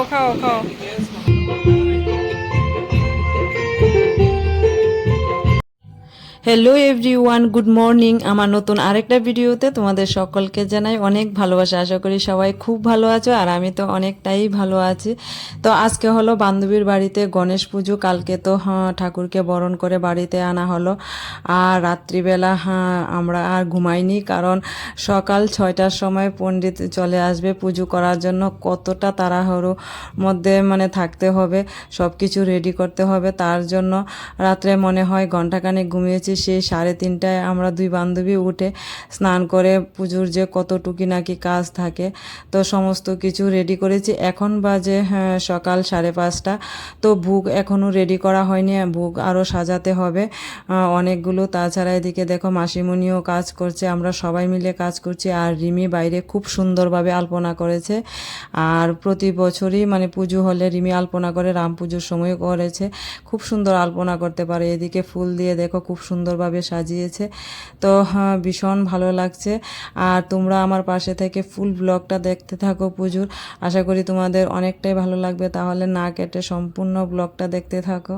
我看我看 hello everyone good morning আমার নতুন আরেকটা ভিডিওতে তোমাদের সকলকে জানাই অনেক ভালোবাসা। আশা করি সবাই খুব ভালো আছো আর আমি তো অনেকটাই ভালো আছি। তো আজকে হলো বান্ধবীর বাড়িতে গণেশ পুজো। কালকে তো হ্যাঁ ঠাকুরকে বরণ করে বাড়িতে আনা হলো। আর রাত্রিবেলা হ্যাঁ আমরা আর ঘুমাইনি কারণ সকাল ছয়টার সময় পণ্ডিত চলে আসবে পুজো করার জন্য। কতটা তাড়াহুড়ো মধ্যে মানে থাকতে হবে সব কিছু রেডি করতে হবে। তার জন্য রাত্রে মনে হয় ঘন্টাখানেক ঘুমিয়েছি। সেই সাড়ে তিনটায় আমরা দুই বান্ধবী উঠে স্নান করে পুজোর যে কতটুকি নাকি কাজ থাকে তো সমস্ত কিছু রেডি করেছি। এখন বাজে হ্যাঁ, সকাল সাড়ে পাঁচটা। তো ভুগ এখনও রেডি করা হয়নি ভুগ আরও সাজাতে হবে। অনেকগুলো তাছাড়া এদিকে দেখো মাসিমণিও কাজ করছে আমরা সবাই মিলে কাজ করছি। আর রিমি বাইরে খুব সুন্দরভাবে আলপনা করেছে। আর প্রতি বছরই মানে পুজো হলে রিমি আলপনা করে রাম পুজোর সময় করেছে। খুব সুন্দর আলপনা করতে পারে। এদিকে ফুল দিয়ে দেখো খুব সুন্দরভাবে সাজিয়েছে। তো হ্যাঁ, ভীষণ ভালো লাগছে। আর তোমরা আমার পাশে থেকে ফুল ব্লগটা দেখতে থাকো পুজোর আশা করি তোমাদের অনেকটাই ভালো লাগবে। তাহলে না কেটে সম্পূর্ণ ব্লগটা দেখতে থাকো।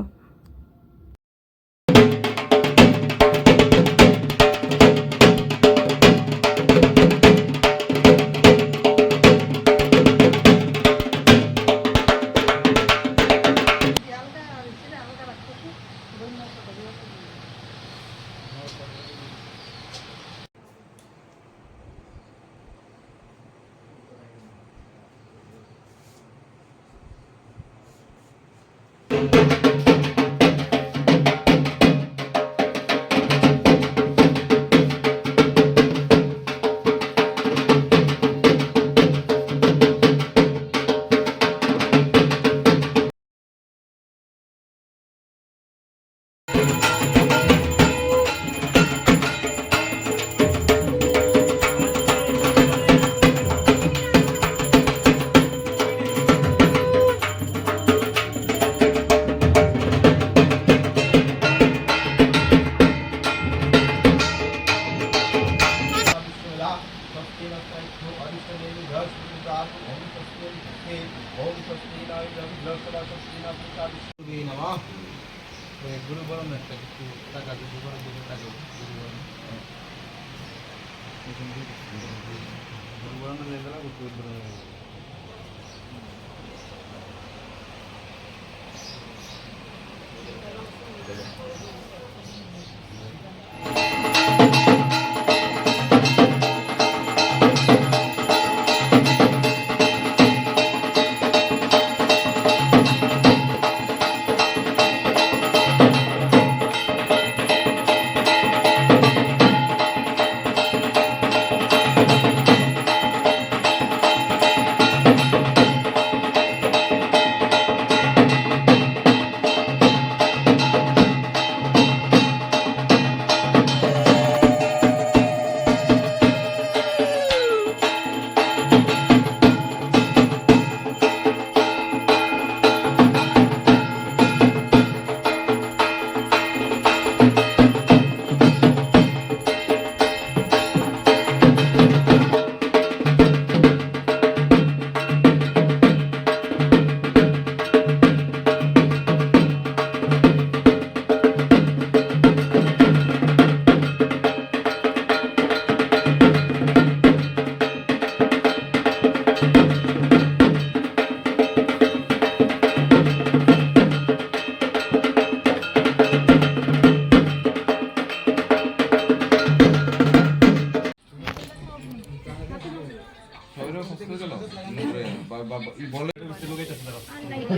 গুরু বরম একটা কিছু টাকা গুরু বরম গুরু টাকা গুরু বরম গুরু বরম নিয়ে গেল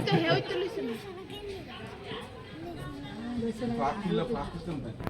Fala, fala, fala, fala.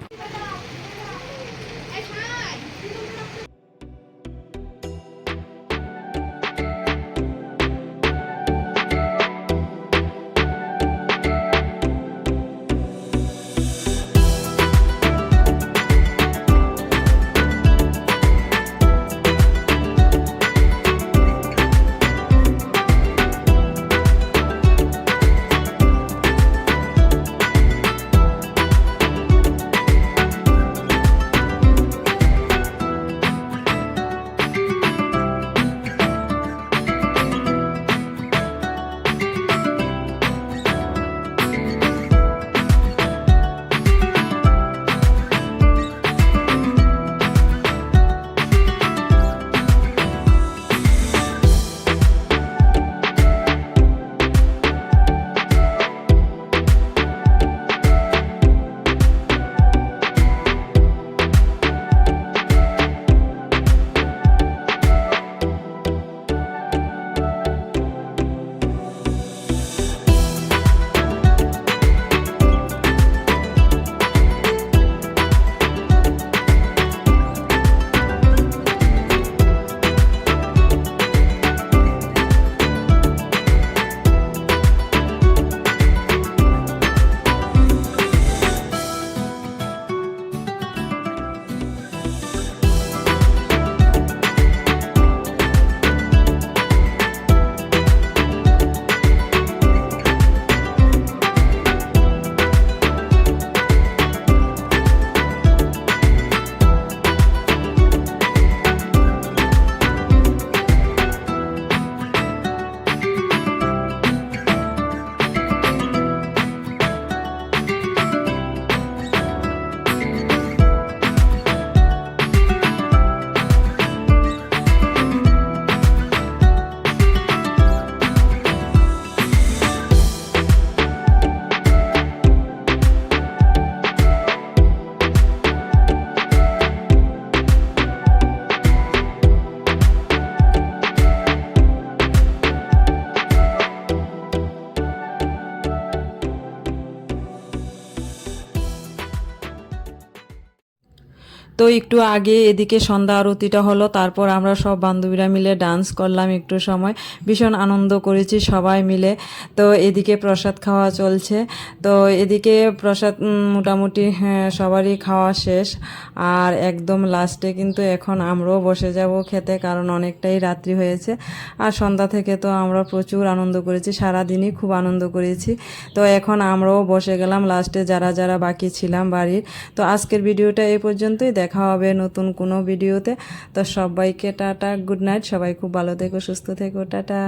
তো একটু আগে এদিকে সন্ধ্যা আরতিটা হলো তারপর আমরা সব বান্ধবীরা মিলে ডান্স করলাম একটু সময়। ভীষণ আনন্দ করেছি সবাই মিলে। তো এদিকে প্রসাদ খাওয়া চলছে। তো এদিকে প্রসাদ মোটামুটি হ্যাঁ, সবারই খাওয়া শেষ। আর একদম লাস্টে কিন্তু এখন আমরাও বসে যাব খেতে কারণ অনেকটাই রাত্রি হয়েছে। আর সন্ধ্যা থেকে তো আমরা প্রচুর আনন্দ করেছি সারাদিনই খুব আনন্দ করেছি। তো এখন আমরাও বসে গেলাম লাস্টে যারা যারা বাকি ছিলাম বাড়ির। তো আজকের ভিডিওটা এই পর্যন্তই দেখা হবে নতুন কোনো ভিডিওতে। তো সবাইকে টাটা, গুড নাইট, সবাই খুব ভালো থেকো, সুস্থ থেকো, টাটা।